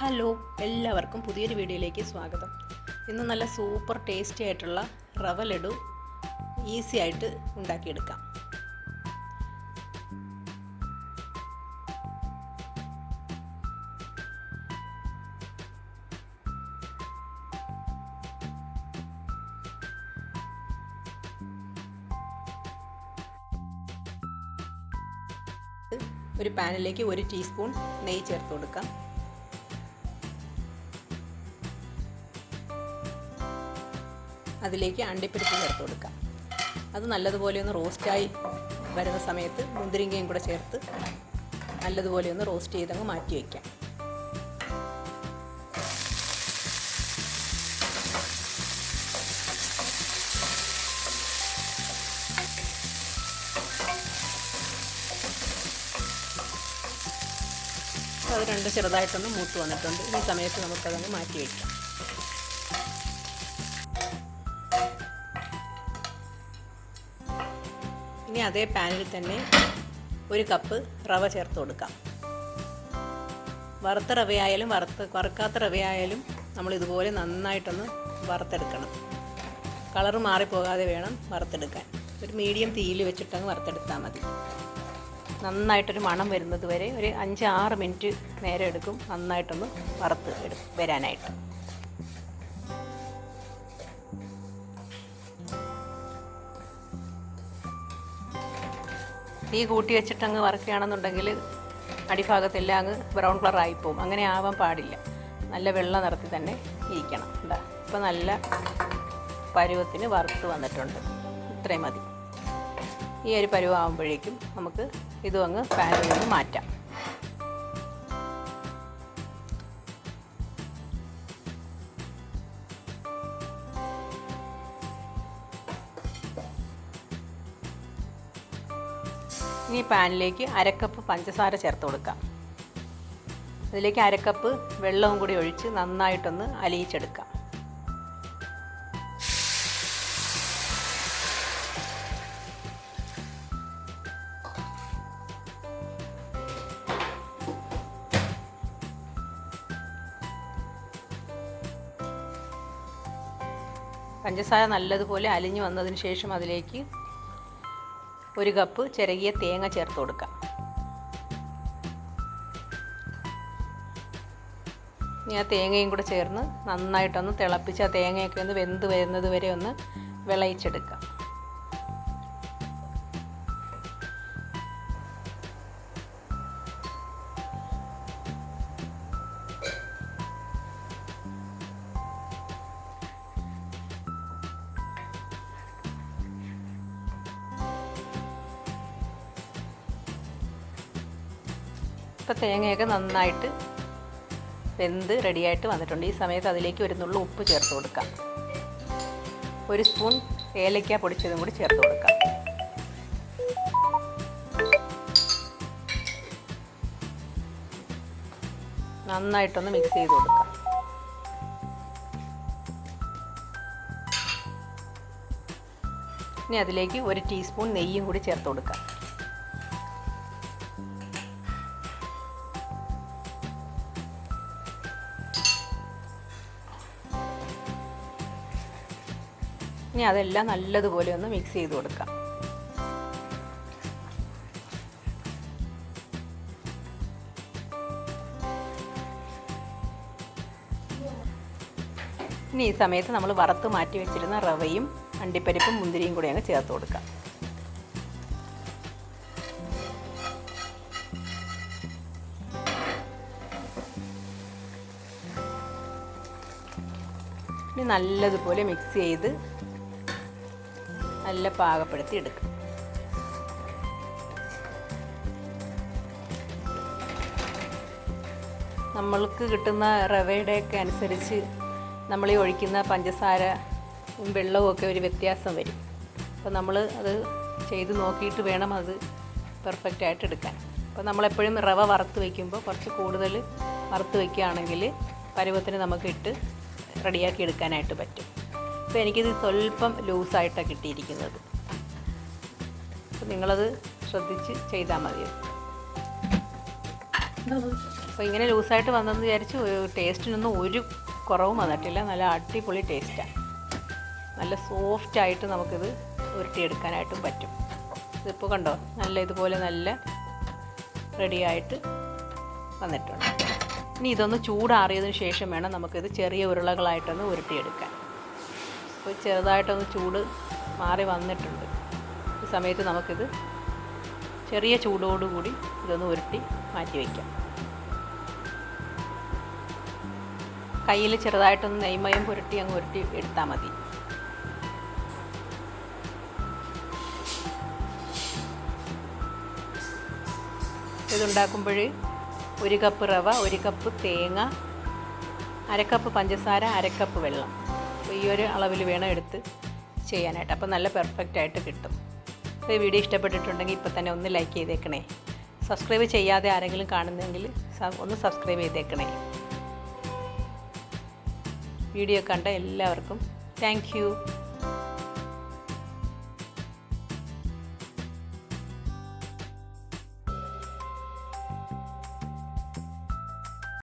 Hello എല്ലാവർക്കും പുതിയൊരു വീഡിയോയിലേക്ക് സ്വാഗതം. ഇന്ന് നല്ല സൂപ്പർ ടേസ്റ്റി ആയിട്ടുള്ള റവ ലഡു ഈസി ആയിട്ട് ഉണ്ടാക്കിയെടുക്കാം. ഒരു പാനിലേക്ക് ഒരു ടീസ്പൂൺ നെയ്യ് ചേർത്ത് കൊടുക്കാം. അതിലേക്ക് അണ്ടിപ്പരിപ്പ് ചേർത്ത് കൊടുക്കാം. അത് നല്ലതുപോലെ ഒന്ന് റോസ്റ്റായി വരുന്ന സമയത്ത് മുന്തിരിങ്ങയും കൂടെ ചേർത്ത് നല്ലതുപോലെ ഒന്ന് റോസ്റ്റ് ചെയ്തങ്ങ് മാറ്റി വയ്ക്കാം. അത് രണ്ട് ചെറുതായിട്ടൊന്ന് മൂത്ത് വന്നിട്ടുണ്ട്. ഈ സമയത്ത് നമുക്കതങ്ങ് മാറ്റി വയ്ക്കാം. ഇനി അതേ പാനിൽ തന്നെ ഒരു കപ്പ് റവ ചേർത്ത് കൊടുക്കാം. വറുത്ത റവയായാലും വറുത്ത് വറുക്കാത്ത റവയായാലും നമ്മൾ ഇതുപോലെ നന്നായിട്ടൊന്ന് വറുത്തെടുക്കണം. കളറ് മാറിപ്പോകാതെ വേണം വറുത്തെടുക്കാൻ. ഒരു മീഡിയം തീയിൽ വെച്ചിട്ടങ്ങ് വറുത്തെടുത്താൽ മതി. നന്നായിട്ടൊരു മണം വരുന്നത് വരെ ഒരു അഞ്ച് ആറ് മിനിറ്റ് നേരം എടുക്കും നന്നായിട്ടൊന്ന് വറുത്ത് എടു വരാനായിട്ട്. തീ കൂട്ടി വെച്ചിട്ടങ്ങ് വറുക്കുകയാണെന്നുണ്ടെങ്കിൽ അടിഭാഗത്തെല്ലാം അങ്ങ് ബ്രൗൺ കളർ ആയിപ്പോവും അങ്ങനെ ആവാൻ പാടില്ല. നല്ല വെള്ള നിറത്തിൽ തന്നെ ഇരിക്കണം. എന്താ ഇപ്പം നല്ല പരുവത്തിന് വറുത്ത് വന്നിട്ടുണ്ട്. ഇത്രയും മതി. ഈ ഒരു പരുവാകുമ്പോഴേക്കും നമുക്ക് ഇതും അങ്ങ് പാനിൽ നിന്ന് മാറ്റാം. ഇനി പാനിലേക്ക് അരക്കപ്പ് പഞ്ചസാര ചേർത്ത് കൊടുക്കാം. അതിലേക്ക് അരക്കപ്പ് വെള്ളവും കൂടി ഒഴിച്ച് നന്നായിട്ടൊന്ന് അലിയിച്ചെടുക്കാം. പഞ്ചസാര നല്ലതുപോലെ അലിഞ്ഞു വന്നതിന് ശേഷം അതിലേക്ക് ഒരു കപ്പ് ചിരകിയ തേങ്ങ ചേർത്ത് കൊടുക്കാം ഇനി ആ തേങ്ങയും കൂടെ ചേർന്ന് നന്നായിട്ടൊന്ന് തിളപ്പിച്ച് ആ തേങ്ങയൊക്കെ ഒന്ന് വെന്ത് വരുന്നത് വരെ ഒന്ന് വിളയിച്ചെടുക്കാം ഇപ്പോൾ തേങ്ങയൊക്കെ നന്നായിട്ട് വെന്ത് റെഡിയായിട്ട് വന്നിട്ടുണ്ട്. ഈ സമയത്ത് അതിലേക്ക് ഒരു നുള്ളു ഉപ്പ് ചേർത്ത് കൊടുക്കാം. ഒരു സ്പൂൺ ഏലക്ക പൊടിച്ചതും കൂടി ചേർത്ത് കൊടുക്കാം. നന്നായിട്ടൊന്ന് മിക്സ് ചെയ്ത് കൊടുക്കാം. ഇനി അതിലേക്ക് ഒരു ടീസ്പൂൺ നെയ്യും കൂടി ചേർത്ത് കൊടുക്കാം. ഇനി അതെല്ലാം നല്ലതുപോലെ ഒന്ന് മിക്സ് ചെയ്ത് കൊടുക്കാം. ഇനി ഈ സമയത്ത് നമ്മൾ വറുത്ത് മാറ്റി വെച്ചിരുന്ന റവയും അണ്ടിപ്പരിപ്പും മുന്തിരിയും കൂടി അങ്ങ് ചേർത്ത് കൊടുക്കാം. ഇനി നല്ലതുപോലെ മിക്സ് ചെയ്ത് നല്ല പാകപ്പെടുത്തി എടുക്കും. നമ്മൾക്ക് കിട്ടുന്ന റവയുടെയൊക്കെ അനുസരിച്ച് നമ്മൾ ഈ ഒഴിക്കുന്ന പഞ്ചസാര വെള്ളവും ഒക്കെ ഒരു വ്യത്യാസം വരും. അപ്പോൾ നമ്മൾ അത് ചെയ്ത് നോക്കിയിട്ട് വേണം അത് പെർഫെക്റ്റ് ആയിട്ട് എടുക്കാൻ. അപ്പോൾ നമ്മളെപ്പോഴും റവ വറുത്ത് വയ്ക്കുമ്പോൾ കുറച്ച് കൂടുതൽ വറുത്ത് വയ്ക്കുകയാണെങ്കിൽ പരുവത്തിന് നമുക്ക് ഇട്ട് റെഡിയാക്കി എടുക്കാനായിട്ട് പറ്റും. അപ്പോൾ എനിക്കിത് സ്വല്പം ലൂസായിട്ടാണ് കിട്ടിയിരിക്കുന്നത്. അപ്പോൾ നിങ്ങളത് ശ്രദ്ധിച്ച് ചെയ്താൽ മതി അപ്പോൾ ഇങ്ങനെ ലൂസായിട്ട് വന്നെന്ന് വിചാരിച്ച് ടേസ്റ്റിനൊന്നും ഒരു കുറവും വന്നിട്ടില്ല. നല്ല അടിപൊളി ടേസ്റ്റാണ് നല്ല സോഫ്റ്റായിട്ട് നമുക്കിത് ഉരുട്ടിയെടുക്കാനായിട്ടും പറ്റും. ഇതിപ്പോൾ കണ്ടോ? നല്ല ഇതുപോലെ നല്ല റെഡിയായിട്ട് വന്നിട്ടുണ്ട്. ഇനി ഇതൊന്ന് ചൂടാറിയതിന് ശേഷം വേണം നമുക്കിത് ചെറിയ ഉരുളകളായിട്ടൊന്ന് ഉരുട്ടിയെടുക്കാൻ. അപ്പോൾ ചെറുതായിട്ടൊന്ന് ചൂട് മാറി വന്നിട്ടുണ്ട്. ഈ സമയത്ത് നമുക്കിത് ചെറിയ ചൂടോടുകൂടി ഇതൊന്ന് ഉരുട്ടി മാറ്റി വയ്ക്കാം കയ്യിൽ ചെറുതായിട്ടൊന്ന് നെയ്മയം പുരട്ടി അങ്ങ് ഉരുട്ടി എടുത്താൽ മതി. ഇതുണ്ടാക്കുമ്പോൾ ഒരു കപ്പ് റവ ഒരു കപ്പ് തേങ്ങ അരക്കപ്പ് പഞ്ചസാര അരക്കപ്പ് വെള്ളം. അപ്പോൾ ഈ ഒരു അളവിൽ വേണം എടുത്ത് ചെയ്യാനായിട്ട്. അപ്പോൾ നല്ല പെർഫെക്റ്റ് ആയിട്ട് കിട്ടും. അപ്പോൾ ഈ വീഡിയോ ഇഷ്ടപ്പെട്ടിട്ടുണ്ടെങ്കിൽ ഇപ്പോൾ തന്നെ ഒന്ന് ലൈക്ക് ചെയ്തേക്കണേ. സബ്സ്ക്രൈബ് ചെയ്യാതെ ആരെങ്കിലും കാണുന്നെങ്കിൽ ഒന്ന് സബ്സ്ക്രൈബ് ചെയ്തേക്കണേ. വീഡിയോ കണ്ട എല്ലാവർക്കും താങ്ക്